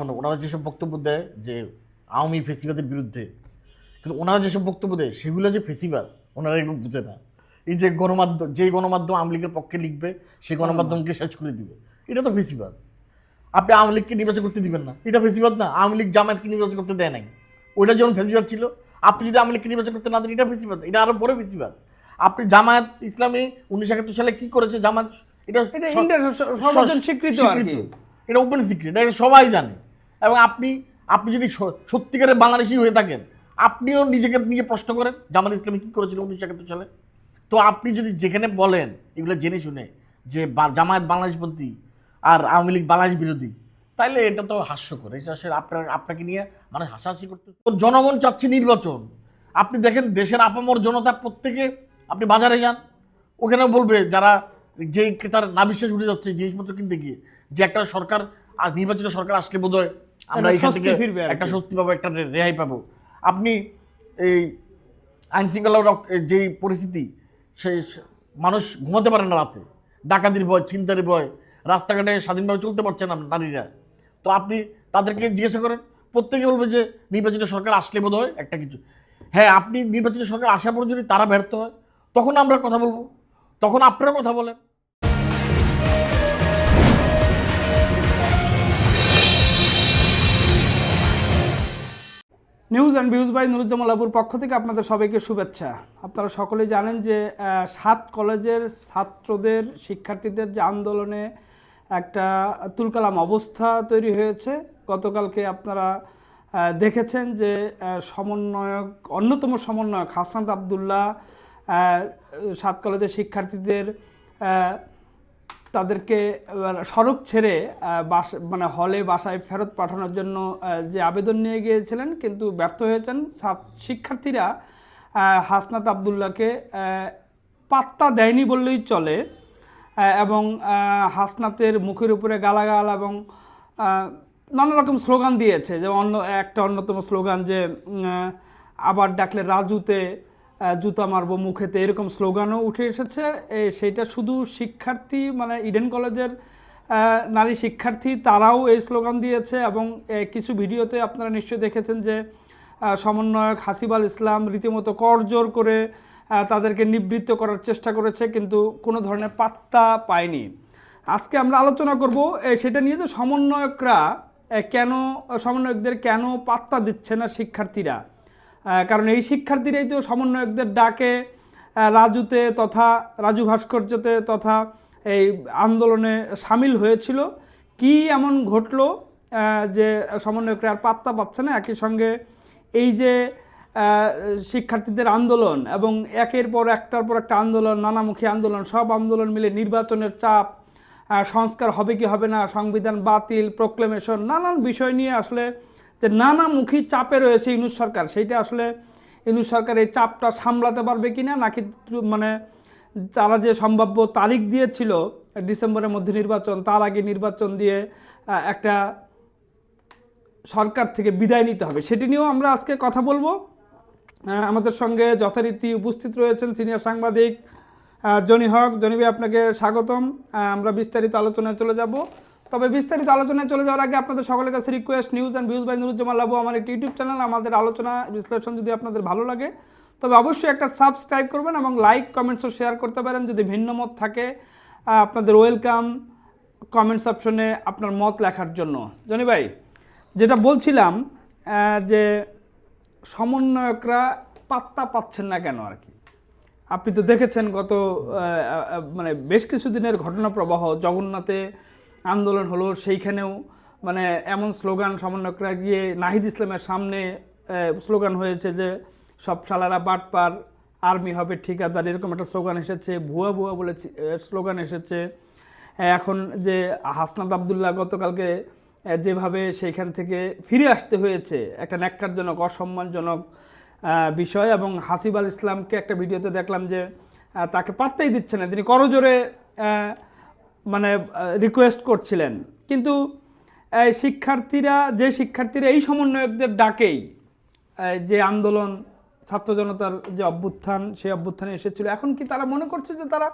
মানে ওনারা যেসব বক্তব্য দেয় যে আওয়ামী ফেসিবাদের বিরুদ্ধে কিন্তু ওনারা যেসব বক্তব্য দেয় সেগুলো যে ফেসিবাদ ওনারা এগুলো বুঝে না। এই যে গণমাধ্যম যেই গণমাধ্যম আওয়ামী লীগের পক্ষে লিখবে সেই গণমাধ্যমকে শেষ করে দিবে। এটা তো ফেসিবাদ। আপনি আওয়ামী লীগকে নির্বাচন করতে দিবেন না। এটা ফেসিবাদ না। আওয়ামী লীগ জামায়াতকে নির্বাচন করতে দেয় নাই। ওইটা যেমন ফেসিবাদ ছিল আপনি যদি আওয়ামী লীগকে নির্বাচন করতে না দেন এটা ফেসিবাদ। এটা আরও বড় ফেসিবাদ। আপনি জামায়াত ইসলামী উনিশশো একাত্তর সালে কি করেছে জামায়াত এটা স্বীকৃত এটা ওপেন সিক্রেট এটা সবাই জানে। এবং আপনি আপনি যদি সত্যিকারের বাংলাদেশি হয়ে থাকেন, আপনিও নিজেকে নিয়ে প্রশ্ন করেন, জামাত ইসলামী কী করেছিল উনিশশো একাত্তর সালে? তো আপনি যদি যেখানে বলেন, এগুলো জেনে শুনে যে জামায়াত বাংলাদেশপন্থী আর আওয়ামী লীগ বাংলাদেশ বিরোধী, তাইলে এটা তো হাস্যকর। আসলে আপনার, আপনাকে নিয়ে মানে হাসাহাসি করতেছে। তো জনগণ চাচ্ছে নির্বাচন। আপনি দেখেন দেশের আপামর জনতা প্রত্যেকে, আপনি বাজারে যান, ওখানেও বলবে যারা যে ক্রেতার না বিশ্বাস উঠে যাচ্ছে জিনিসপত্র কিনতে গিয়ে, যে একটা সরকার আর নির্বাচিত সরকার আসলে বোধ হয় আমরা এখান থেকে একটা স্বস্তি পাবো একটা রেহাই পাবো। আপনি এই আইন শৃঙ্খলার যেই পরিস্থিতি সেই মানুষ ঘুমাতে পারে না রাতে। ডাকাতির ভয় ছিনতার ভয় রাস্তাঘাটে স্বাধীনভাবে চলতে পারছে না নারীরা। তো আপনি তাদেরকে জিজ্ঞাসা করেন প্রত্যেকে বলবে যে নির্বাচিত সরকার আসলে বোধ হয় একটা কিছু। হ্যাঁ আপনি নির্বাচিত সরকার আসার পর যদি তারা ব্যর্থ হয় তখন আমরা কথা বলব। তখন আপনারা কথা বলেন। News and views by Nuruzzaman লাবুর পক্ষ থেকে আপনাদের সবাইকে শুভেচ্ছা। আপনারা সকলেই জানেন যে সাত কলেজের ছাত্রদের, শিক্ষার্থীদের যে আন্দোলনে একটা তুলকালাম অবস্থা তৈরি হয়েছে। গতকালকে আপনারা দেখেছেন যে সমন্বয়ক, অন্যতম সমন্বয়ক হাসনাত আবদুল্লাহ সাত কলেজের শিক্ষার্থীদের তাদেরকে সড়ক ছেড়ে বাস মানে হলে বাসায় ফেরত পাঠানোর জন্য যে আবেদন নিয়ে গিয়েছিলেন, কিন্তু ব্যর্থ হয়েছেন। শিক্ষার্থীরা হাসনাত আবদুল্লাহকে পাত্তা দেয়নি বললেই চলে এবং হাসনাতের মুখের উপরে গালাগাল এবং নানা রকম স্লোগান দিয়েছে। যে অন্য, একটা অন্যতম স্লোগান যে আবার ডাকলে রাজুতে জুতা মারবো মুখেতে, এরকম স্লোগানও উঠে এসেছে। সেটা শুধু শিক্ষার্থী মানে ইডেন কলেজের নারী শিক্ষার্থী, তারাও এই স্লোগান দিয়েছে এবং কিছু ভিডিওতে আপনারা নিশ্চয়ই দেখেছেন যে সমন্বয়ক হাসিবাল ইসলাম রীতিমতো করজোর করে তাদেরকে নিবৃত্ত করার চেষ্টা করেছে, কিন্তু কোনো ধরনের পাত্তা পায়নি। আজকে আমরা আলোচনা করব সেটা নিয়ে যে সমন্বয়করা কেন, সমন্বয়কদের কেন পাত্তা দিচ্ছে না শিক্ষার্থীরা। কারণ এই শিক্ষার্থীরাই তো সমন্বয়কদের ডাকে রাজুতে তথা রাজু ভাস্কর্যতে তথা এই আন্দোলনে সামিল হয়েছিল। কি এমন ঘটলো যে সমন্বয়করা আর পাত্তা পাচ্ছে না? একই সঙ্গে এই যে শিক্ষার্থীদের আন্দোলন এবং একের পর একটার পর একটা আন্দোলন, নানামুখী আন্দোলন, সব আন্দোলন মিলে নির্বাচনের চাপ সংস্কার হবে কি হবে না, সংবিধান বাতিল প্রোক্লেমেশন নানান বিষয় নিয়ে আসলে যে নানামুখী চাপে রয়েছে ইনুস সরকার, সেইটা আসলে ইনুস সরকার এই চাপটা সামলাতে পারবে কি না নাকি মানে তারা যে সম্ভাব্য তারিখ দিয়েছিল ডিসেম্বরের মধ্যে নির্বাচন, তার আগে নির্বাচন দিয়ে একটা সরকার থেকে বিদায় নিতে হবে, সেটি নিয়েও আমরা আজকে কথা বলব। আমাদের সঙ্গে যথারীতি উপস্থিত রয়েছেন সিনিয়র সাংবাদিক জনি হক। জনি ভাই, আপনাকে স্বাগতম। আমরা বিস্তারিত আলোচনায় চলে যাব। তবে বিস্তারিত আলোচনায় চলে যাওয়ার আগে আপনাদের সকলের কাছে request news and views by Nuruzzaman Labu, আমার একটি ইউটিউব চ্যানেল আমাদের আলোচনা, বিশ্লেষণ যদি আপনাদের ভালো লাগে। তবে অবশ্যই একটা সাবস্ক্রাইব করবেন এবং লাইক কমেন্টসও শেয়ার করতে পারেন যদি ভিন্ন মত থাকে। আপনাদের ওয়েলকাম কমেন্টস অপশনে আপনার মত লেখার জন্য। জনি ভাই, যেটা বলছিলাম যে সমন্বয়করা পাত্তা পাচ্ছেন না কেন আর কি? আপনি তো দেখেছেন গত মানে বেশ কিছু দিনের ঘটনা প্রবাহ, জগন্নাথে আন্দোলন হলো, সেইখানেও মানে এমন স্লোগান সমন্বয়করা গিয়ে নাহিদ ইসলামের সামনে স্লোগান হয়েছে যে, সব শালারা বাটপার আর্মি হবে, ঠিকাদার, এরকম একটা স্লোগান এসেছে, ভুয়া ভুয়া বলে স্লোগান এসেছে। এখন যে হাসনাত আবদুল্লাহ গতকালকে যেভাবে সেইখান থেকে ফিরে আসতে হয়েছে, একটা ন্যাক্কারজনক, অসম্মানজনক বিষয় এবং হাসিব আল ইসলামকে একটা ভিডিওতে দেখলাম যে তাকে পাত্তাই দিচ্ছে না। তিনি করজোরে মানে রিকোয়েস্ট করছিলেন। কিন্তু শিক্ষার্থীরা, যে শিক্ষার্থীরা এই সমন্বয়কদের ডাকেই যে আন্দোলন, ছাত্র জনতার যে অভ্যুত্থান, সেই অভ্যুত্থানে এসেছিল, এখন কি তারা মনে করছে যে তারা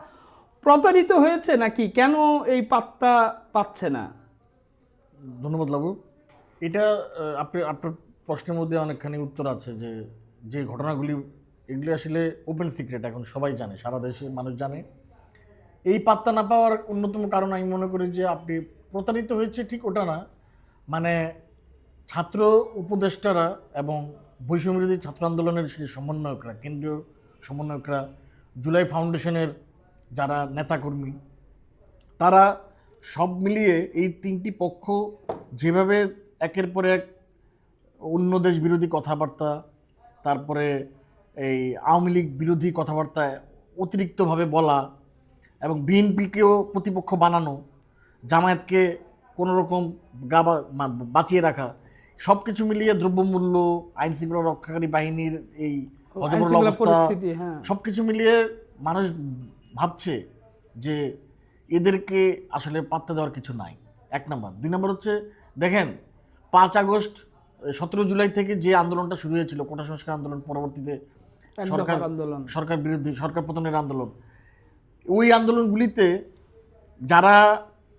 প্রতারিত হয়েছে নাকি কেন এই পাত্তা পাচ্ছে না? ধন্যবাদ লাবু এটা আপনি, আপনার প্রশ্নের মধ্যে অনেকখানি উত্তর আছে যে যে ঘটনাগুলি এগুলি আসলে ওপেন সিক্রেট এখন সবাই জানে, সারা দেশে মানুষ জানে। এই পাত্তা না পাওয়ার অন্যতম কারণ আমি মনে করি যে আপনি প্রতারিত হয়েছে ঠিক ওটা না। মানে ছাত্র উপদেষ্টারা এবং বৈষম্যবিরোধী ছাত্র আন্দোলনের সেই সমন্বয়করা, কেন্দ্রীয় সমন্বয়করা, জুলাই ফাউন্ডেশনের যারা নেতাকর্মী, তারা সব মিলিয়ে এই তিনটি পক্ষ যেভাবে একের পর এক অন্য দেশ বিরোধী কথাবার্তা, তারপরে এই আওয়ামী লীগ বিরোধী কথাবার্তা অতিরিক্তভাবে বলা এবং বিএনপিকেও প্রতিপক্ষ বানানো জামায়াতকে কোনো রকম গা বাঁচিয়ে রাখা সব কিছু মিলিয়ে দ্রব্যমূল্য আইন শৃঙ্খলা রক্ষাকারী বাহিনীর এই অবস্থা হ্যাঁ। সব কিছু মিলিয়ে মানুষ ভাবছে যে এদেরকে আসলে পাত্তা দেওয়ার কিছু নাই এক নম্বর দুই নম্বর হচ্ছে দেখেন পাঁচ আগস্ট সতেরো জুলাই থেকে যে আন্দোলনটা শুরু হয়েছিল কোটা সংস্কার আন্দোলন পরবর্তীতে সরকার আন্দোলন। সরকার বিরোধী সরকার পতনের আন্দোলন ওই আন্দোলনগুলিতে যারা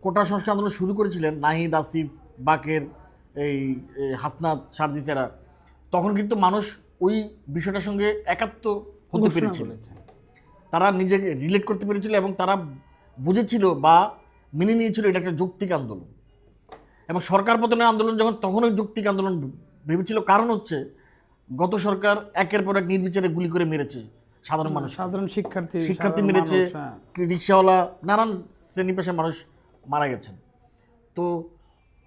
কোটা সংস্কার আন্দোলন শুরু করেছিলেন নাহিদ আসিফ বাকের এই হাসনাত সার্জিসেরা তখন কিন্তু মানুষ ওই বিষয়টার সঙ্গে একাত্ম হতে পেরেছিল। তারা নিজেকে রিলেট করতে পেরেছিল এবং তারা বুঝেছিল বা মেনে নিয়েছিল এটা একটা যৌক্তিক আন্দোলন। এবং সরকার পতনের আন্দোলন যখন তখন ওই যৌক্তিক আন্দোলন ভেবেছিল কারণ হচ্ছে গত সরকার একের পর এক নির্বিচারে গুলি করে মেরেছে। সাধারণ মানুষ। সাধারণ শিক্ষার্থী শিক্ষার্থী মেরেছে হ্যাঁ। রিক্সাওয়ালা নানান শ্রেণি পেশার মানুষ মারা গেছেন। তো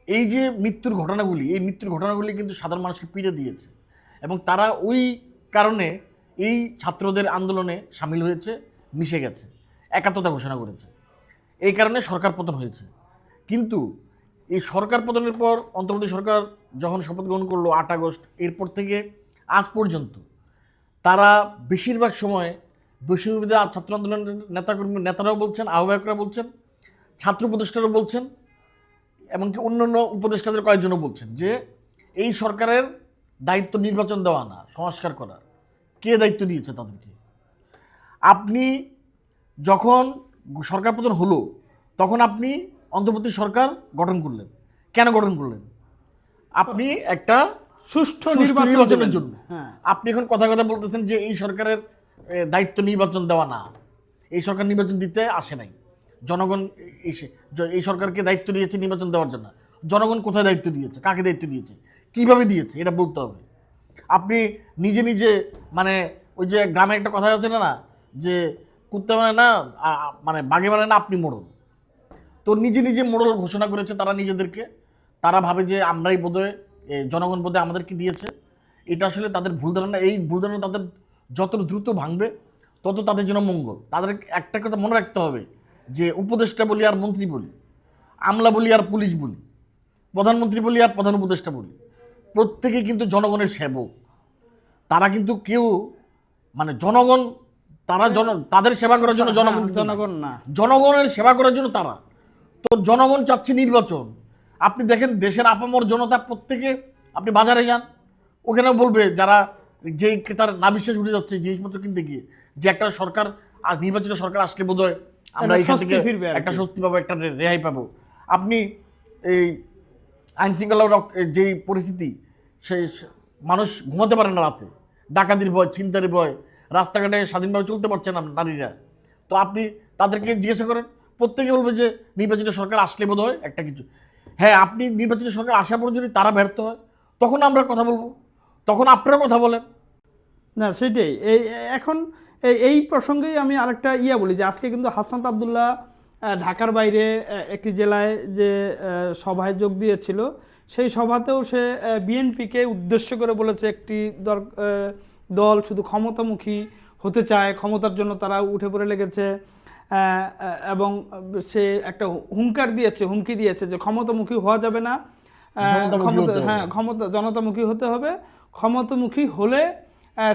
এই যে মৃত্যুর ঘটনাগুলি এই মৃত্যুর ঘটনাগুলি কিন্তু সাধারণ মানুষকে পিড়ে দিয়েছে এবং তারা ওই কারণে এই ছাত্রদের আন্দোলনে সামিল হয়েছে মিশে গেছে একাত্মতা ঘোষণা করেছে। এই কারণে সরকার পতন হয়েছে। কিন্তু এই সরকার পতনের পর অন্তর্বর্তী সরকার যখন শপথ গ্রহণ করল আট আগস্ট এরপর থেকে আজ পর্যন্ত তারা বেশিরভাগ সময় বিশ্ববিদ্যালয় ছাত্র আন্দোলনের নেতাকর্মী নেতারাও বলছেন, আহ্বায়করা বলছেন, ছাত্র উপদেষ্টারাও বলছেন, এমনকি অন্যান্য উপদেষ্টাদের কয়েকজনও বলছেন যে এই সরকারের দায়িত্ব নির্বাচন দেওয়া না, সংস্কার করার। কে দায়িত্ব দিয়েছে তাদেরকে? আপনি যখন সরকার পতন হলো, তখন আপনি অন্তর্বর্তী সরকার গঠন করলেন। কেন গঠন করলেন? আপনি একটা সুষ্ঠু নির্বাচনের জন্য। হ্যাঁ। আপনি এখন কথা কথা বলতেছেন যে এই সরকারের দায়িত্ব নির্বাচন দেওয়া না। এই সরকার নির্বাচন দিতে আসে নাই। জনগণ এসে এই সরকারকে দায়িত্ব দিয়েছে নির্বাচন দেওয়ার জন্য। জনগণ কোথায় দায়িত্ব দিয়েছে কাকে দায়িত্ব দিয়েছে কীভাবে দিয়েছে? এটা বলতে হবে। আপনি নিজে নিজে মানে ওই যে গ্রামে একটা কথা আছে না না যে কুত্তা মানে না মানে বাঘে মানে না আপনি মোড়ল। তো নিজে নিজে মোড়ল ঘোষণা করেছে তারা নিজেদেরকে। তারা ভাবে যে আমরাই বোধহয় জনগণ বোধহয় আমাদেরকে দিয়েছে। এটা আসলে তাদের ভুল ধারণা। এই ভুল ধারণা তাদের যত দ্রুত ভাঙবে তত তাদের জন্য মঙ্গল। তাদের একটা কথা মনে রাখতে হবে যে উপদেষ্টা বলি আর মন্ত্রী বলি আমলা বলি আর পুলিশ বলি প্রধানমন্ত্রী বলি আর প্রধান উপদেষ্টা বলি প্রত্যেকে কিন্তু জনগণের সেবক। তারা কিন্তু কেউ মানে জনগণ তারা জন তাদের সেবা করার জন্য জনগণ জনগণ না। জনগণের সেবা করার জন্য তারা। তো জনগণ চাচ্ছে নির্বাচন। আপনি দেখেন দেশের আপামর জনতা প্রত্যেকে আপনি বাজারে যান ওখানে বলবে যারা যে ক্রেতার না বিশ্বাস উঠে যাচ্ছে জিনিসপত্র কিনতে গিয়ে যে একটা সরকার আর নির্বাচিত সরকার আসলে বোধহয় আমরা এখান থেকে একটা স্বস্তি পাবো একটা রেহাই পাবো। আপনি এই আইন শৃঙ্খলা রক- যেই পরিস্থিতি সেই স- মানুষ ঘুমাতে পারে না রাতে। ডাকাতির ভয় ছিনতারির ভয় রাস্তাঘাটে স্বাধীনভাবে চলতে পারছে না নারীরা। তো আপনি তাদেরকে জিজ্ঞাসা করেন প্রত্যেকে বলবে যে নির্বাচিত সরকার আসলে বোধ হয় একটা কিছু। হ্যাঁ আপনি নির্বাচিত সরকার আসা পর যদি তারা ব্যর্থ হয়, তখন আমরা কথা বলব। তখন আপনারা কথা বলেন। না, সেটাই। এই, এখন এই প্রসঙ্গেই আমি আরেকটা ইয়া বলি যে, আজকে কিন্তু হাসান আবদুল্লাহ ঢাকার বাইরে একটি জেলায় যে সভায় যোগ দিয়েছিল, সেই সভাতেও সে বিএনপিকে উদ্দেশ্য করে বলেছে একটি দর- দল শুধু ক্ষমতামুখী হতে চায়, ক্ষমতার জন্য তারা উঠে পড়ে লেগেছে। এবং সে একটা হুঙ্কার দিয়েছে হুমকি দিয়েছে যে ক্ষমতামুখী হওয়া যাবে না। ক্ষমতা হ্যাঁ ক্ষমতা জনতামুখী হতে হবে। ক্ষমতামুখী হলে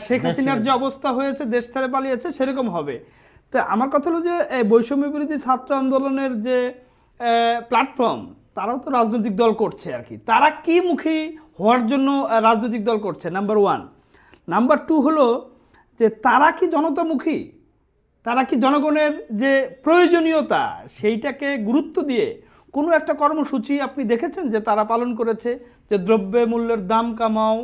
শেখ হাসিনার যে অবস্থা হয়েছে দেশ ছেড়ে পালিয়েছে সেরকম হবে। তা আমার কথা হলো যে এই বৈষম্য বিরোধী ছাত্র আন্দোলনের যে প্ল্যাটফর্ম তারাও তো রাজনৈতিক দল করছে আর কি। তারা কি মুখী হওয়ার জন্য রাজনৈতিক দল করছে? নাম্বার ওয়ান নাম্বার টু হলো যে তারা কি জনতামুখী? তারা কি জনগণের যে প্রয়োজনীয়তা সেইটাকে গুরুত্ব দিয়ে কোনো একটা কর্মসূচি আপনি দেখেছেন যে তারা পালন করেছে? যে দ্রব্য মূল্যের দাম কমাও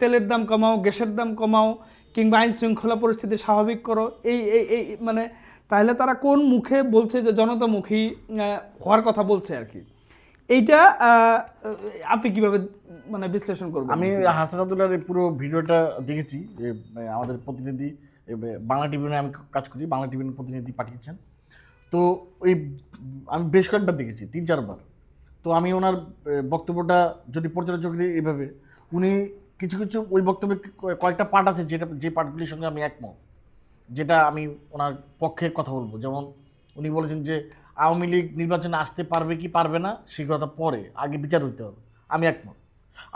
তেলের দাম কমাও, গ্যাসের দাম কমাও, কিংবা আইন শৃঙ্খলা পরিস্থিতি স্বাভাবিক করো? এই এই এই মানে তাহলে তারা কোন মুখে বলছে যে জনতামুখী হওয়ার কথা বলছে আর কি? এইটা আপনি কীভাবে মানে বিশ্লেষণ করবেন? আমি হাসান আবদুল্লাহর পুরো ভিডিওটা দেখেছি আমাদের প্রতিনিধি বাংলা টিভি আমি কাজ করি, বাংলা টিভির প্রতিনিধি পাঠিয়েছেন। তো ওই আমি বেশ কয়েকবার দেখেছি, তিন চারবার। তো আমি ওনার বক্তব্যটা যদি পর্যালোচনা করি এভাবে, উনি কিছু কিছু ওই বক্তব্যে কয়েকটা পার্ট আছে যেটা, যে পার্টগুলির সঙ্গে আমি একমত। যেটা আমি ওনার পক্ষে কথা বলব। যেমন উনি বলেছেন যে, আওয়ামী লীগ নির্বাচনে আসতে পারবে কি পারবে না, সেই কথা পরে, আগে বিচার হইতে হবে। আমি একমত।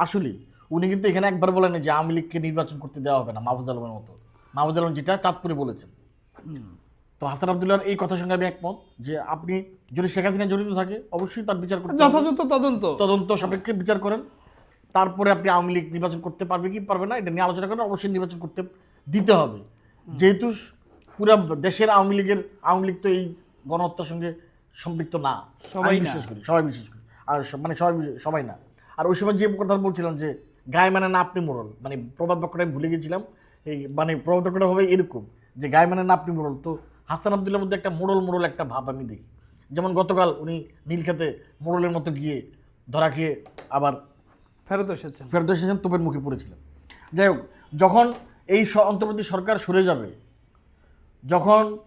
আসলে উনি কিন্তু এখানে একবার বলেন যে আওয়ামী লীগকে নির্বাচন করতে দেওয়া হবে না, মাহফুজ আলমের মতো। মাহফুজ আলম যেটা চাঁদপুরে বলেছেন। তো হাসান আবদুল্লাহর এই কথার সঙ্গে আমি একমত যে আপনি যদি শেখ হাসিনা জড়িত থাকে অবশ্যই তার বিচার করতে যথাযথ তদন্ত। তদন্ত সাপেক্ষে বিচার করেন। তারপরে আপনি আওয়ামী লীগ নির্বাচন করতে পারবে কি পারবে না এটা নিয়ে আলোচনা করেন। অবশ্যই নির্বাচন করতে দিতে হবে। যেহেতু পুরো দেশের আওয়ামী লীগের আওয়ামী লীগ তো এই গণহত্যার সঙ্গে সম্পৃক্ত না। সবাই। বিশ্বাস করি সবাই বিশ্বাস করি। আর মানে সবাই সবাই না। আর ওই সময় যে কথা বলছিলাম যে গায়ে মানে না আপনি মোড়ল মানে প্রবাদ বাক্যটা আমি ভুলে গেছিলাম এই মানে প্রবাদ বাক্যটা হবে এরকম যে গায়ে মানে না আপনি মোড়ল। তো হাসান আবদুল্লার মধ্যে একটা মোড়ল মোড়ল একটা ভাব আমি দেখি। যেমন গতকাল উনি নীলখাতে মোড়লের মতো গিয়ে ধরা খেয়ে আবার ফেরত এসেছেন। ফেরত এসেছেন তোপের মুখে পড়েছিলেন। যাই হোক যখন এই স- অন্তর্বর্তী সরকার সরে যাবে যখন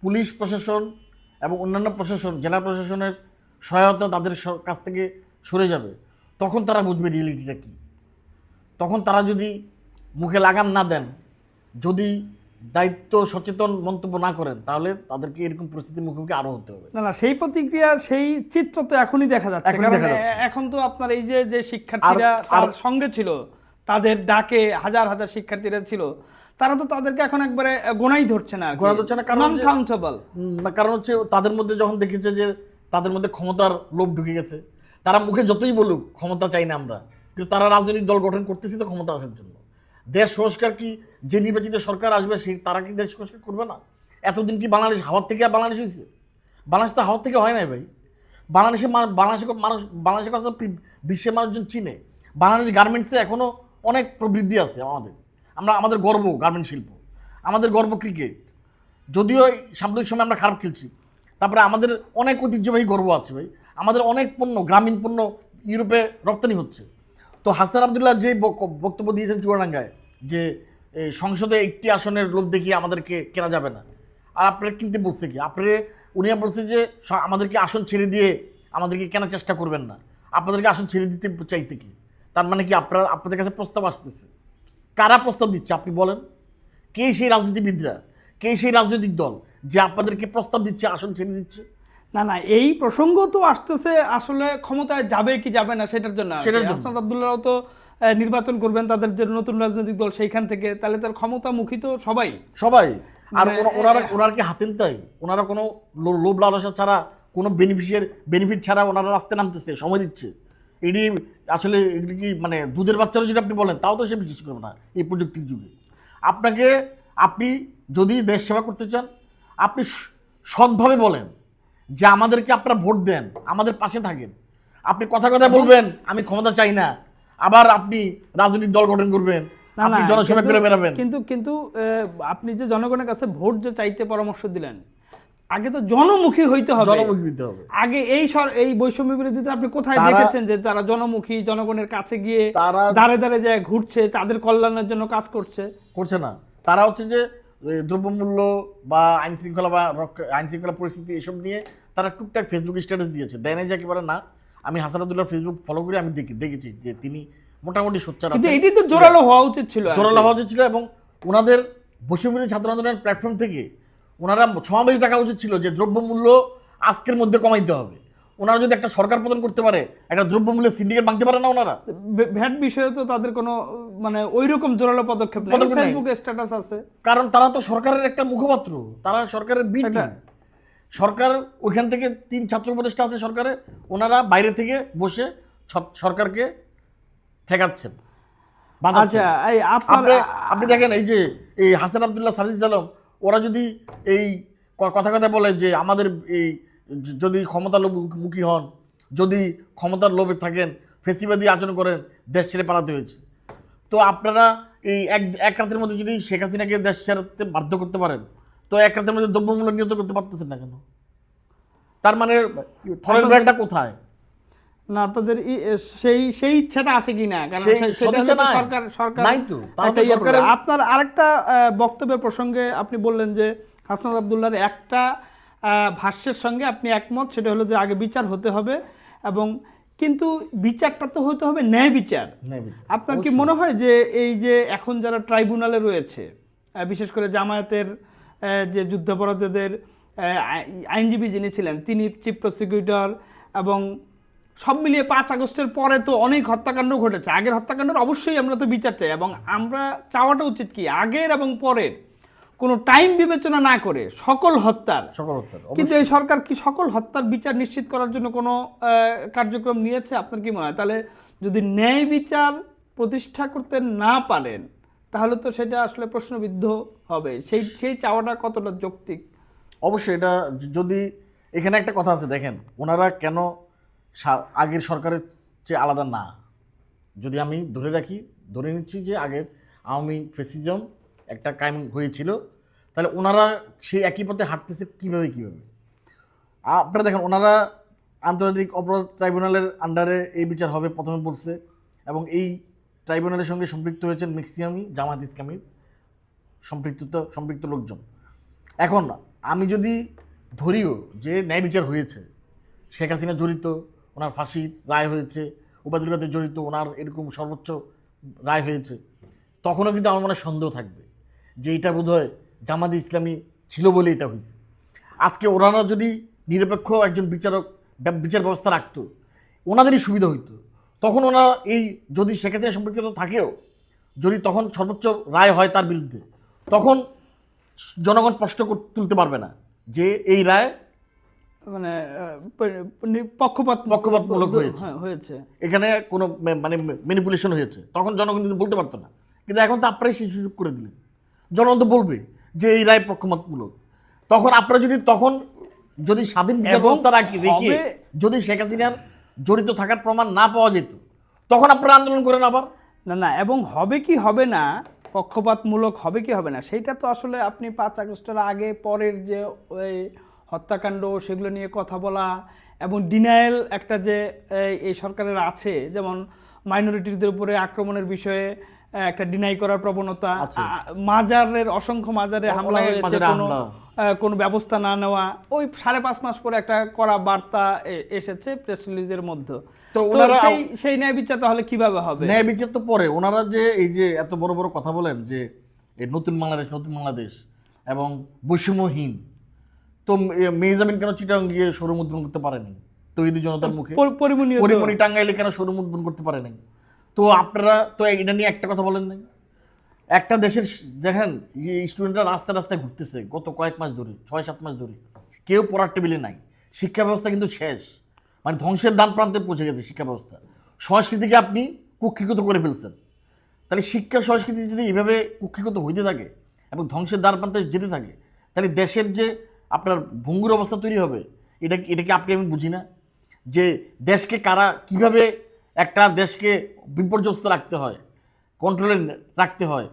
পুলিশ প্রশাসন এবং অন্যান্য প্রশাসন জেলা প্রশাসনের সহায়তা তাদের কাছ থেকে সরে যাবে তখন তারা বুঝবে রিয়েলিটিটা কী। তখন তারা যদি মুখে লাগাম না দেন যদি দায়িত্ব সচেতন মন্তব্য না করেন তাহলে তাদেরকে এরকম পরিস্থিতির মুখোমুখি আরও হতে হবে। না না সেই প্রতিক্রিয়া সেই চিত্র তো এখনই দেখা যাচ্ছে। কারণ এখন তো আপনার এই যে যে শিক্ষার্থীরা আর- সঙ্গে ছিল তাদের ডাকে হাজার হাজার শিক্ষার্থীরা ছিল তারা তো তাদেরকে এখন একবারে গোনাই ধরছে না গোনা ধরছে না, কারণ কাউন্টেবল না, কারণ হচ্ছে তাদের মধ্যে যখন দেখেছে যে তাদের মধ্যে ক্ষমতার লোভ ঢুকে গেছে তারা মুখে যতই বলুক ক্ষমতা চাই না আমরা। কিন্তু তারা রাজনৈতিক দল গঠন করতেছি তো ক্ষমতা আসার জন্য। দেশ সংস্কার কি? যে নির্বাচিত সরকার আসবে সেই তারা কি দেশ সংস্কার করবে না? এতদিন কি বাংলাদেশ হাওয়ার থেকে বাংলাদেশ হয়েছে? বাংলাদেশ তো হাওয়ার থেকে হয় নাই ভাই। বাংলাদেশে বাংলাদেশে মানুষ বাংলাদেশের কথা বিশ্বের মানুষজন চিনে। বাংলাদেশ গার্মেন্টসে এখনও অনেক প্রবৃদ্ধি আছে আমাদের। আমরা আমাদের গর্ব গার্মেন্ট শিল্প। আমাদের গর্ব ক্রিকেট যদিও সাম্প্রতিক সময় আমরা খারাপ খেলছি। তারপরে আমাদের অনেক ঐতিহ্যবাহী গর্ব আছে ভাই। আমাদের অনেক পণ্য, গ্রামীণ পণ্য ইউরোপে রপ্তানি হচ্ছে। তো হাসান আবদুল্লাহ যে বক- বক্তব্য দিয়েছেন চুয়াডাঙ্গায়, যে সংসদে একটি আসনের লোভ দেখিয়ে আমাদেরকে কেনা যাবে না। আর আপনারা কিনতে বলছে কি? আপনি উনি বলছে যে আমাদেরকে আসন ছেড়ে দিয়ে আমাদেরকে কেনার চেষ্টা করবেন না। আপনাদেরকে আসন ছেড়ে দিতে চাইছে কি? তার মানে কি আপনারা, আপনাদের কাছে প্রস্তাব আসতেছে। কারা প্রস্তাব দিচ্ছে আপনি বলেন? কে সেই রাজনীতিবিদরা? কে সেই রাজনৈতিক দল যে আপনাদেরকে প্রস্তাব দিচ্ছে, আসন ছেড়ে দিচ্ছে? না না এই প্রসঙ্গ তো আসতেছে আসলে ক্ষমতায় যাবে কি যাবে না সেটার জন্য। সেটার। হাসনাত তো নির্বাচন করবেন তাদের যে নতুন রাজনৈতিক দল সেইখান থেকে তাহলে তার ক্ষমতামুখী তো সবাই। সবাই। আর মানে- ওনারা ওনারা কি হাতেন তাই? ওনারা কোনো লোভ লালসা ছাড়া কোনো বেনিফিশিয়ার বেনিফিট ছাড়া ওনারা রাস্তায় নামতেছে সময় দিচ্ছে। এটি আসলে এটি কি মানে দুধের বাচ্চারা যদি আপনি বলেন তাও তো সে বিশ্বাস করবে না এই প্রযুক্তির যুগে। আপনাকে আপনি যদি দেশ সেবা করতে চান আপনি সৎভাবে বলেন যে আমাদেরকে আপনারা ভোট দেন আমাদের পাশে থাকেন। আপনি কথা কথা বলবেন আমি ক্ষমতা চাই না। আবার আপনি রাজনৈতিক দল গঠন করবেন আপনি কিন্তু- করে কিন্তু কিন্তু আপনি যে জনগণের কাছে ভোট যে চাইতে পরামর্শ দিলেন আগে তো জনমুখী হইতে হবে। জনমুখী দিতে হবে। আগে এই এই বৈষম্য বিরোধীতে আপনি কোথায় দেখেছেন যে তারা জনমুখী জনগণের কাছে গিয়ে দাঁড়ে দাঁড়ে যায় ঘুরছে তাদের কল্যাণের জন্য কাজ করছে? করছে না। তারা হচ্ছে যে দ্রব্যমূল্য বা আইন শৃঙ্খলা বা রক্ষা- আইন শৃঙ্খলা পরিস্থিতি এসব নিয়ে তারা টুকটাক ফেসবুক স্ট্যাটাস দিয়েছে। দেয় নাই যে একেবারে না আমি হাসান আবদুল্লাহ ফেসবুক ফলো করে আমি দেখি দেখেছি যে তিনি মোটামুটি সোচ্চার এটি তো জোরালো হওয়া উচিত ছিল জোরালো হওয়া উচিত ছিল এবং ওনাদের বৈষম্যবিরোধী ছাত্র আন্দোলনের প্ল্যাটফর্ম থেকে ওনারা সমাবেশ ডাকা উচিত ছিল যে দ্রব্যমূল্য আজকের মধ্যে কমাইতে হবে। ওনারা যদি একটা সরকার প্রদান করতে পারে একটা দ্রব্যমূল্যের সিন্ডিকেট ভাঙতে পারে না ওনারা? ভ্যাট বিষয়ে তো তাদের কোনো মানে ওই রকম জোরালো পদক্ষেপ। ফেসবুকে স্ট্যাটাস আছে। কারণ তারা তো সরকারের একটা মুখপাত্র তারা সরকারের বিট সরকার ওইখান থেকে তিন ছাত্র উপদেষ্টা আছে সরকারে ওনারা বাইরে থেকে বসে সরকারকে ঠেকাচ্ছেন। আচ্ছা এই আপনার আপনি দেখেন এই যে এই হাসান আবদুল্লাহ সাজিজ আলম ওরা যদি এই কথা কথা বলে যে আমাদের এই যদি ক্ষমতা লোভ মুখী হন যদি ক্ষমতার লোভে থাকেন ফেসিবাদী আচরণ করে দেশ ছেড়ে পালাতে হয়েছে তো আপনারা এই এক এক রাতের মধ্যে যদি শেখ হাসিনাকে দেশ ছাড়তে বাধ্য করতে পারেন তো এক রাতের মধ্যে দ্রব্যমূল্য নিয়ন্ত্রণ করতে পারতেছেন না কেন তার মানে থরের ব্র্যান্ডটা কোথায় না আপনাদের সেই সেই ইচ্ছাটা আছে কিনা কারণ। সরকার ইয়ে। আপনার আরেকটা বক্তব্যের প্রসঙ্গে আপনি বললেন যে হাসনাত আবদুল্লাহর একটা ভাষ্যের সঙ্গে আপনি একমত সেটা হলো যে আগে বিচার হতে হবে এবং কিন্তু বিচারটা তো হতে হবে ন্যায় বিচার। আপনার কি মনে হয় যে এই যে এখন যারা ট্রাইব্যুনালে রয়েছে বিশেষ করে জামায়াতের যে যুদ্ধাপরাধীদের আইনজীবী যিনি ছিলেন তিনি চিফ প্রসিকিউটর এবং সব মিলিয়ে পাঁচ আগস্টের পরে তো অনেক হত্যাকাণ্ড ঘটেছে। আগের হত্যাকাণ্ডের অবশ্যই আমরা তো বিচার চাই এবং আমরা চাওয়াটা উচিত কি? আগের এবং পরের। কোনো টাইম বিবেচনা না করে সকল হত্যার। সকল হত্যার কিন্তু এই সরকার কি সকল হত্যার বিচার নিশ্চিত করার জন্য কোনো কার্যক্রম নিয়েছে? আপনার কি মনে হয়? তাহলে যদি ন্যায় বিচার প্রতিষ্ঠা করতে না পারেন তাহলে তো সেটা আসলে প্রশ্নবিদ্ধ হবে। সেই সেই চাওয়াটা কতটা যৌক্তিক? অবশ্যই এটা যদি এখানে একটা কথা আছে দেখেন ওনারা কেন আগের সরকারের চেয়ে আলাদা না? যদি আমি ধরে রাখি ধরে নিচ্ছি যে আগের আওয়ামী ফেসিজম একটা কায়েম হয়েছিল তাহলে ওনারা সেই একই পথে হাঁটতেছে কীভাবে কীভাবে? আপনারা দেখেন, ওনারা আন্তর্জাতিক অপরাধ ট্রাইব্যুনালের আন্ডারে এই বিচার হবে, প্রথমে বলছে, এবং এই ট্রাইব্যুনালের সঙ্গে সম্পৃক্ত হয়েছেন ম্যাক্সিমামই জামাত ইসলামীর সম্পৃক্ত সম্পৃক্ত লোকজন। এখন আমি যদি ধরিও যে ন্যায় বিচার হয়েছে, শেখ হাসিনা জড়িত, ওনার ফাঁসির রায় হয়েছে উপাধিকাতে জড়িত, ওনার এরকম সর্বোচ্চ রায় হয়েছে, তখনও কিন্তু আমার মনে সন্দেহ থাকবে। যে এটা বোধহয় জামাত ইসলামী ছিল বলে এটা হয়েছে। আজকে ওনারা যদি নিরপেক্ষ একজন বিচারক বিচার ব্যবস্থা রাখতো ওনাদেরই সুবিধা হইতো। তখন ওনারা এই যদি শেখ হাসিনা সম্পৃক্ত থাকেও যদি তখন সর্বোচ্চ রায় হয় তার বিরুদ্ধে তখন জনগণ প্রশ্ন তুলতে পারবে না যে এই রায় মানে পক্ষপাত পক্ষপাতমূলক হয়েছে। হ্যাঁ, হয়েছে। এখানে কোনো মানে ম্যানিপুলেশন হয়েছে। তখন জনগণ কিন্তু বলতে পারতো না। কিন্তু এখন তো আপনারাই সেই সুযোগ করে দিলেন। জনগণ তো বলবে যে এই রায় পক্ষপাতমূলক তখন আপনারা যদি তখন যদি স্বাধীন বিচার ব্যবস্থা রাখি রেখে যদি শেখ হাসিনার জড়িত থাকার প্রমাণ না পাওয়া যেত তখন আপনারা আন্দোলন করেন আবার। না না এবং হবে কি হবে না পক্ষপাতমূলক হবে কি হবে না সেইটা তো আসলে আপনি পাঁচ আগস্টের আগে পরের যে ওই হত্যাকাণ্ড সেগুলো নিয়ে কথা বলা এবং ডিনায়েল একটা যে এই- সরকারের আছে যেমন মাইনরিটিদের উপরে আক্রমণের বিষয়ে একটা ডিনাই করার প্রবণতা মাজারের অসংখ্য মাজারে হামলা হয়েছে কোনো কোনো ব্যবস্থা না নেওয়া। ওই সাড়ে পাঁচ মাস পরে একটা করা বার্তা এসেছে প্রেস রিলিজের মধ্যে। তো ওনারা- সেই সেই ন্যায় বিচার তাহলে কীভাবে হবে? ন্যায় বিচার তো পরে। ওনারা যে এই যে এত বড় বড় কথা বলেন যে এই নতুন বাংলাদেশ নতুন বাংলাদেশ এবং বৈষম্যহীন তো মেজামিন কেন চিটাং গিয়ে শোরুম উদ্বোধন করতে পারেনি? তৈরি জনতার মুখে পরি- পরিমণি টাঙ্গাইলে কেন শোরুম উদ্বোধন করতে পারে নাই তো আপনারা, তো এটা নিয়ে একটা কথা বলেন নাই। একটা দেশের দেখেন স্টুডেন্টরা রাস্তায় রাস্তায় ঘুরতেছে গত কয়েক মাস ধরে, ছয় সাত মাস ধরে। কেউ পড়ার টেবিলে নাই। শিক্ষা ব্যবস্থা কিন্তু শেষ। মানে ধ্বংসের দান প্রান্তে পৌঁছে গেছে শিক্ষা ব্যবস্থা। সংস্কৃতিকে আপনি কুক্ষিগত করে ফেলছেন। তাহলে শিক্ষা সংস্কৃতি যদি এভাবে কুক্ষিগত হইতে থাকে এবং ধ্বংসের দ্বার প্রান্তে যেতে থাকে, তাহলে দেশের যে আপনার ভঙ্গুর অবস্থা তৈরি হবে, এটা কি- এটা কি আপনি আমি বুঝি না? যে দেশকে কারা কীভাবে একটা দেশকে বিপর্যস্ত রাখতে হয় কন্ট্রোলে রাখতে হয়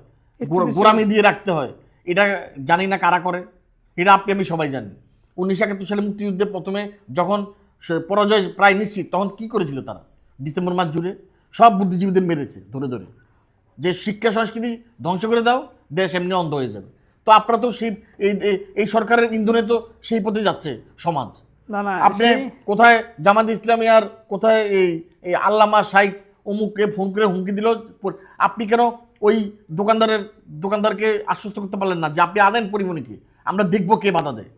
গোড়া- গোড়ামি দিয়ে রাখতে হয়। এটা জানি না কারা করে এটা আপনি আমি সবাই জানি। উনিশশো একাত্তর সালে মুক্তিযুদ্ধে প্রথমে যখন পরাজয় প্রায় নিশ্চিত তখন কি করেছিল তারা? ডিসেম্বর মাস জুড়ে সব বুদ্ধিজীবীদের মেরেছে ধরে ধরে। যে শিক্ষা সংস্কৃতি ধ্বংস করে দাও দেশ এমনি অন্ধ হয়ে যাবে। তো আপনারা তো সেই এই এই- সরকারের ইন্ধনে তো সেই পথে যাচ্ছে সমাজ। না না আপনি কোথায় জামাত ইসলামী আর কোথায় এই এই আল্লামা শাইক অমুককে ফোন করে হুমকি দিল আপনি কেন ওই দোকানদারের দোকানদারকে আশ্বস্ত করতে পারলেন না? যে আপনি আনেন পরিমণিকে আমরা দেখব কে বাধা দেয়।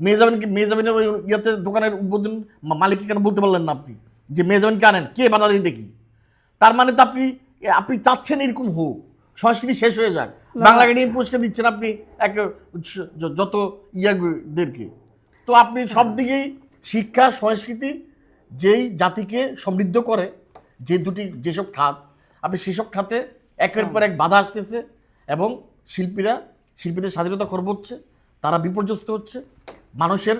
মেজাবিনকে মেজাবিনের ওই ইয়েতে দোকানের উদ্বোধন মালিককে কেন বলতে পারলেন না আপনি? যে মেজাবিনকে আনেন কে বাধা দেয় দেখি। তার মানে তো আপনি আপনি চাচ্ছেন এরকম হোক সংস্কৃতি শেষ হয়ে যাক। বাংলা একাডেমি পুরস্কার দিচ্ছেন আপনি এক যত ইয়াদেরকে তো আপনি সব দিকেই শিক্ষা সংস্কৃতি যেই জাতিকে সমৃদ্ধ করে যে দুটি যেসব খাত আপনি সেসব খাতে একের পর এক বাধা আসতেছে এবং শিল্পীরা শিল্পীদের স্বাধীনতা খর্ব হচ্ছে তারা বিপর্যস্ত হচ্ছে। মানুষের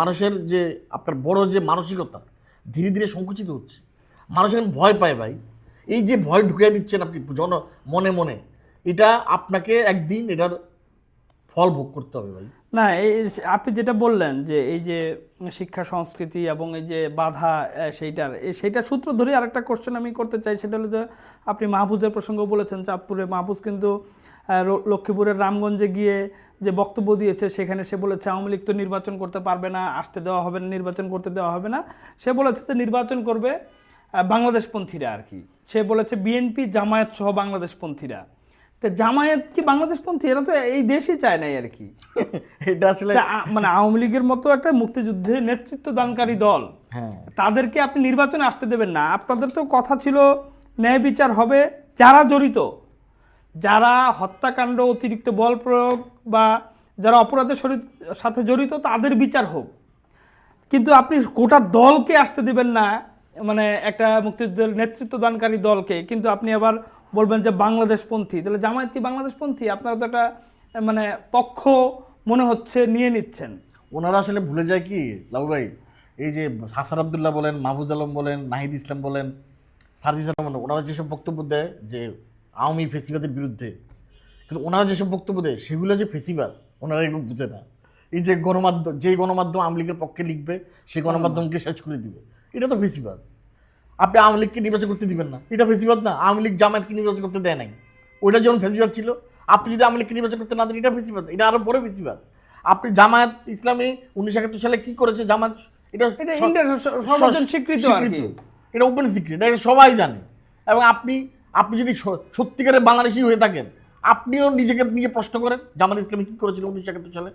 মানুষের যে আপনার বড় যে মানসিকতা ধীরে ধীরে সংকুচিত হচ্ছে। মানুষের ভয় পায় ভাই। এই যে ভয় ঢুকিয়ে দিচ্ছেন আপনি জন মনে মনে এটা আপনাকে একদিন এটার ফল ভোগ করতে হবে ভাই। না, এই আপনি যেটা বললেন যে এই যে শিক্ষা, সংস্কৃতি এবং এই যে বাধা সেইটার এই সেইটার সূত্র ধরে আরেকটা কোশ্চেন আমি করতে চাই, সেটা হলো যে আপনি মাহফুজের প্রসঙ্গ বলেছেন, চাঁদপুরে মাহফুজ কিন্তু লক্ষ্মীপুরের রামগঞ্জে গিয়ে যে বক্তব্য দিয়েছে, সেখানে সে বলেছে আওয়ামী লীগ তো নির্বাচন করতে পারবে না, আসতে দেওয়া হবে না, নির্বাচন করতে দেওয়া হবে না। সে বলেছে যে নির্বাচন করবে বাংলাদেশপন্থীরা আর কি। সে বলেছে, বিএনপি জামায়াত সহ বাংলাদেশপন্থীরা। তো জামায়াত কি বাংলাদেশপন্থী? এরা তো এই দেশই চায় নাই আর কি। এটা আসলে মানে আওয়ামী লীগের মতো একটা মুক্তিযুদ্ধে নেতৃত্ব দানকারী দল। হ্যাঁ। তাদেরকে আপনি নির্বাচনে আসতে দেবেন না। আপনাদের তো কথা ছিল ন্যায় বিচার হবে যারা জড়িত যারা হত্যাকাণ্ড অতিরিক্ত বল প্রয়োগ বা যারা অপরাধের শরীর- সাথে জড়িত তাদের বিচার হোক। কিন্তু আপনি গোটা দলকে আসতে দিবেন না মানে একটা মুক্তিযুদ্ধের নেতৃত্ব দানকারী দলকে। কিন্তু আপনি আবার বলবেন যে বাংলাদেশপন্থী। তাহলে জামায়াত কি বাংলাদেশপন্থী? আপনারা তো একটা মানে পক্ষ মনে হচ্ছে নিয়ে নিচ্ছেন। ওনারা আসলে ভুলে যায় কি লাউ ভাই? এই যে হাসান আবদুল্লাহ বলেন মাহফুজ আলম বলেন নাহিদ ইসলাম বলেন সার্জিস বলেন, ওনারা যেসব বক্তব্য দেয় যে আওয়ামী ফেসিবাদের বিরুদ্ধে কিন্তু ওনারা যেসব বক্তব্য দেয় সেগুলো যে ফেসিবাদ ওনারা এগুলো বুঝে না। এই যে গণমাধ্যম যেই গণমাধ্যম আওয়ামী লীগের পক্ষে লিখবে সেই গণমাধ্যমকে শেষ করে দিবে। এটা তো ফেসিবাদ। আপনি আওয়ামী লীগকে নির্বাচন করতে দিবেন না। এটা ফেসিবাদ না। আওয়ামী লীগ জামায়াতকে নির্বাচন করতে দেয় নাই। ওইটা যেমন ফেসিবাদ ছিল আপনি যদি আওয়ামী লীগকে নির্বাচন করতে না দেন এটা ফেসিবাদ। এটা আরও বড় ফেসিবাদ। আপনি জামায়াত ইসলামী উনিশশো একাত্তর সালে কি করেছে জামায়াত এটা স্বীকৃত এটা ওপেন সিক্রেট এটা সবাই জানে। এবং আপনি আপনি যদি সত্যিকারের বাংলাদেশি হয়ে থাকেন আপনিও নিজেকে নিজে প্রশ্ন করেন জামাত ইসলামী কী করেছিল উনিশশো একাত্তর সালে?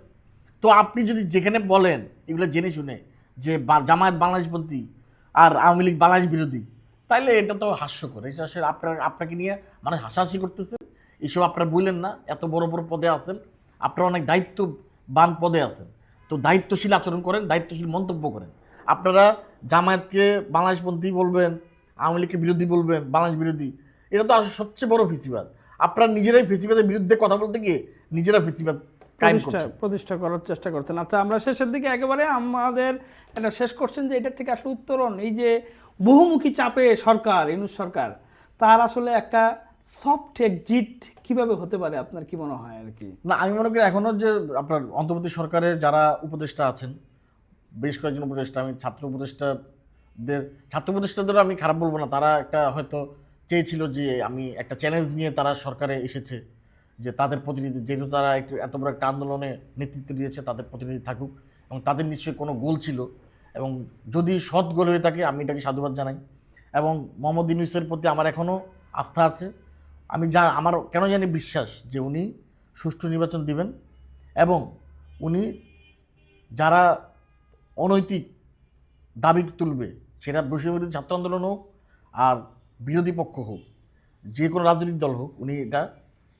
তো আপনি যদি যেখানে বলেন এগুলো জেনে শুনে যে জামায়াত বাংলাদেশপন্থী আর আওয়ামী লীগ বাংলাদেশ বিরোধী। তাইলে এটা তো হাস্যকর। এটা আসলে আপনার আপনাকে নিয়ে মানে হাসাহাসি করতেছে। এইসব আপনারা বললেন না। এত বড় বড় পদে আছেন। আপনারা অনেক দায়িত্ববান পদে আছেন। তো দায়িত্বশীল আচরণ করেন, দায়িত্বশীল মন্তব্য করেন। আপনারা জামায়াতকে বাংলাদেশপন্থী বলবেন, আওয়ামী লীগকে বিরোধী বলবেন, বাংলাদেশ বিরোধী, এটা তো আসলে সবচেয়ে বড় ফেসিবাদ। আপনারা নিজেরাই ফেসিবাদের বিরুদ্ধে কথা বলতে গিয়ে নিজেরা ফেসিবাদ প্রতিষ্ঠা প্রতিষ্ঠা করার চেষ্টা করছেন। আচ্ছা আমরা শেষের দিকে একেবারে আমাদের এটা শেষ করছেন যে এটার থেকে আসলে উত্তরণ। এই যে বহুমুখী চাপে সরকার ইউনুস সরকার তার আসলে একটা সফট এক্সিট কীভাবে হতে পারে? আপনার কি মনে হয় আর কি? না আমি মনে করি এখনও যে আপনার অন্তর্বর্তী সরকারের যারা উপদেষ্টা আছেন বেশ কয়েকজন উপদেষ্টা আমি ছাত্র উপদেষ্টাদের ছাত্র উপদেষ্টাদের আমি খারাপ বলব না। তারা একটা হয়তো চেয়েছিল যে আমি একটা চ্যালেঞ্জ নিয়ে তারা সরকারে এসেছে। যে তাদের প্রতিনিধি, যেহেতু তারা একটু এত বড় একটা আন্দোলনে নেতৃত্ব দিয়েছে, তাদের প্রতিনিধি থাকুক এবং তাদের নিশ্চয়ই কোনো গোল ছিল। এবং যদি সৎ গোল হয়ে থাকে, আমি এটাকে সাধুবাদ জানাই। এবং মোহাম্মদ ইউনুসের প্রতি আমার এখনও আস্থা আছে। আমি যা, আমার কেন জানি বিশ্বাস যে উনি সুষ্ঠু নির্বাচন দিবেন এবং উনি যারা অনৈতিক দাবি তুলবে, সেটা বৈষম্যবিরোধী ছাত্র আন্দোলন হোক আর বিরোধী পক্ষ হোক, যে কোনো রাজনৈতিক দল হোক, উনি এটা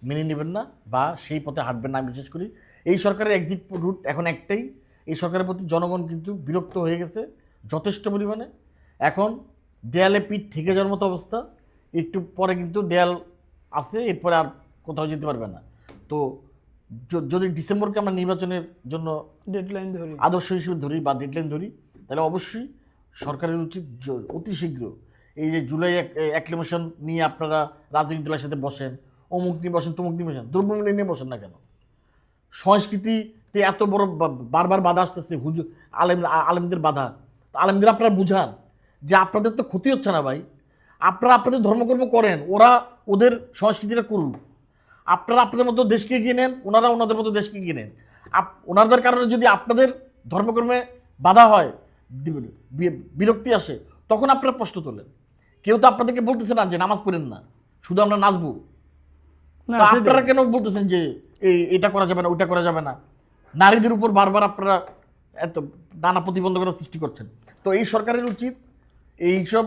মেনে নেবেন না বা সেই পথে হাঁটবেন না আমি বিশেষ করি। এই সরকারের এক্সিট রুট এখন একটাই। এই সরকারের প্রতি জনগণ কিন্তু বিরক্ত হয়ে গেছে যথেষ্ট পরিমাণে। এখন দেয়ালে পিঠ ঠেকে যাওয়ার মতো অবস্থা। একটু পরে কিন্তু দেয়াল আছে এরপরে আর কোথাও যেতে পারবে না। তো যদি ডিসেম্বরকে আমরা নির্বাচনের জন্য ডেডলাইন ধরি। আদর্শ হিসেবে ধরি বা ডেডলাইন ধরি তাহলে অবশ্যই সরকারের উচিত অতি শীঘ্র এই যে জুলাই অ্যাক্লেমেশন নিয়ে আপনারা রাজনৈতিক দলের সাথে বসেন অমুক নিয়ে বসেন, তমুক নিয়ে বসেন, দ্রব্যমূল্য নিয়ে বসেন না কেন? সংস্কৃতিতে এত বড় বারবার বাধা আসতেছে হুজু আলেম, আলেমদের বাধা। তো আলেমদের আপনারা বুঝান যে আপনাদের তো ক্ষতি হচ্ছে না ভাই। আপনারা আপনাদের ধর্মকর্ম করেন, ওরা ওদের সংস্কৃতিটা করুন। আপনারা আপনাদের মতো দেশকে এগিয়ে নেন, ওনারা ওনাদের মতো দেশকে এগিয়ে নেন। আপ, ওনাদের কারণে যদি আপনাদের ধর্মকর্মে বাধা হয় বিরক্তি আসে, তখন আপনারা প্রশ্ন তোলেন। কেউ তো আপনাদেরকে বলতেছে না যে নামাজ পড়েন না। শুধু আমরা নাচবো। আপনারা কেন বলতেছেন যে এই এটা করা যাবে না ওইটা করা যাবে না? নারীদের উপর বারবার আপনারা এত নানা প্রতিবন্ধকতা সৃষ্টি করছেন। তো এই সরকারের উচিত এইসব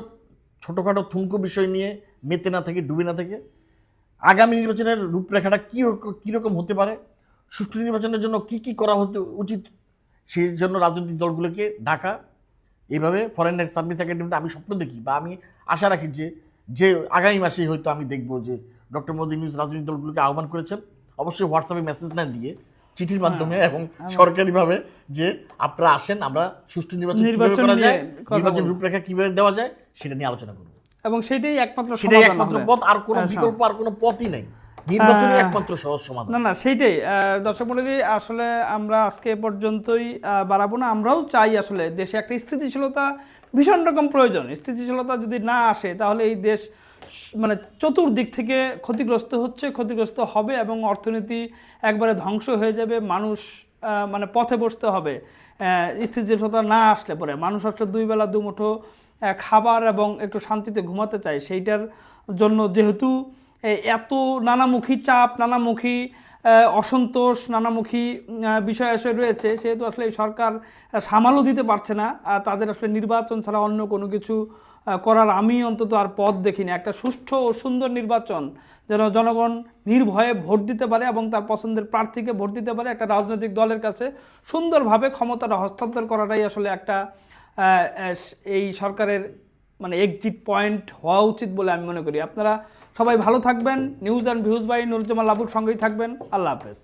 ছোটোখাটো থুমকো বিষয় নিয়ে মেতে না থেকে ডুবে না থেকে আগামী নির্বাচনের রূপরেখাটা কী কীরকম হতে পারে সুষ্ঠু নির্বাচনের জন্য কি কি করা হতে উচিত সেই জন্য রাজনৈতিক দলগুলোকে ঢাকা এইভাবে ফরেন সার্ভিস একাডেমিতে আমি স্বপ্ন দেখি বা আমি আশা রাখি যে যে আগামী মাসেই হয়তো আমি দেখব যে ডক্টর মোদী নিউজ রাজনৈতিক দলগুলোকে আহ্বান করেছেন। অবশ্যই হোয়াটসঅ্যাপে মেসেজ না দিয়ে চিঠির মাধ্যমে এবং সরকারিভাবে যে আপনারা আসেন আমরা সুষ্ঠু নির্বাচন নির্বাচন করা যায় নির্বাচন রূপরেখা কীভাবে দেওয়া যায় সেটা নিয়ে আলোচনা করব। এবং সেটাই একমাত্র সেটাই একমাত্র পথ আর কোনো হ্যাঁ, বিকল্প আর কোনো পথই নেই। নির্বাচনই একমাত্র সহজ সমাধান। না না সেইটাই দর্শক মন্ডলী আসলে আমরা আজকে এ পর্যন্তই বাড়াবো না। আমরাও চাই আসলে দেশে একটা স্থিতিশীলতা ভীষণ রকম প্রয়োজন। স্থিতিশীলতা যদি না আসে তাহলে এই দেশ মানে চতুর্দিক থেকে ক্ষতিগ্রস্ত হচ্ছে, ক্ষতিগ্রস্ত হবে এবং অর্থনীতি একবারে ধ্বংস হয়ে যাবে, মানুষ মানে পথে বসতে হবে। স্থিতিশীলতা না আসলে পরে মানুষ আসলে দুই বেলা দুমুঠো খাবার এবং একটু শান্তিতে ঘুমাতে চায়। সেইটার জন্য যেহেতু এত নানামুখী চাপ, নানামুখী অসন্তোষ, নানামুখী বিষয় আসলে রয়েছে, সেহেতু আসলে সরকার সামালও দিতে পারছে না তাদের আসলে নির্বাচন ছাড়া অন্য কোনো কিছু করার আমি অন্তত আর পথ দেখিনি। একটা সুষ্ঠু ও সুন্দর নির্বাচন যেন জনগণ নির্ভয়ে ভোট দিতে পারে এবং তার পছন্দের প্রার্থীকে ভোট দিতে পারে একটা রাজনৈতিক দলের কাছে সুন্দরভাবে ক্ষমতাটা হস্তান্তর করাটাই আসলে একটা এই সরকারের মানে এক্সিট পয়েন্ট হওয়া উচিত বলে আমি মনে করি। আপনারা সবাই ভালো থাকবেন। News and views by Nuruzzaman লাবুর সঙ্গেই থাকবেন। আল্লাহ হাফেজ।